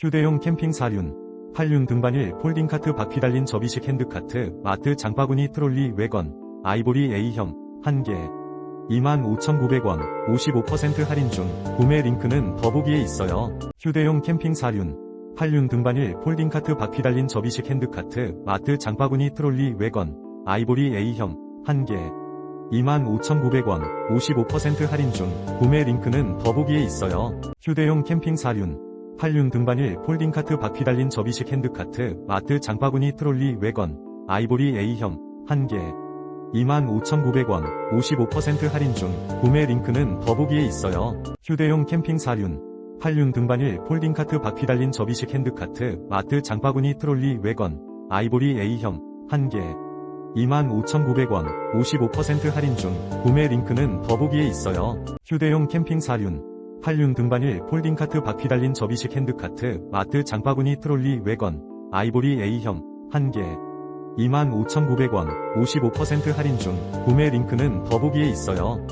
휴대용 캠핑 사륜, 한륜 등반일 폴딩카트 바퀴 달린 접이식 핸드카트, 마트 장바구니 트롤리 외건, 아이보리 A형, 1개. 25,900원, 55% 할인 중, 구매 링크는 더보기에 있어요. 휴대용 캠핑 사륜, 한륜 등반일 폴딩카트 바퀴 달린 접이식 핸드카트, 마트 장바구니 트롤리 외건, 아이보리 A형, 1개. 25,900원, 55% 할인 중, 구매 링크는 더보기에 있어요. 휴대용 캠핑 사륜, 한륜 등반일 폴딩카트 바퀴 달린 접이식 핸드카트, 마트 장바구니 트롤리 외건, 아이보리 A형, 1개. 25,900원, 55% 할인 중, 구매 링크는 더보기에 있어요. 휴대용 캠핑 사륜, 한륜 등반일 폴딩카트 바퀴 달린 접이식 핸드카트, 마트 장바구니 트롤리 외건, 아이보리 A형, 1개. 25,900원, 55% 할인 중, 구매 링크는 더보기에 있어요. 휴대용 캠핑 사륜, 한륜 등반일 폴딩카트 바퀴 달린 접이식 핸드카트, 마트 장바구니 트롤리 외건, 아이보리 A형, 1개. 25,900원, 55% 할인 중, 구매 링크는 더보기에 있어요.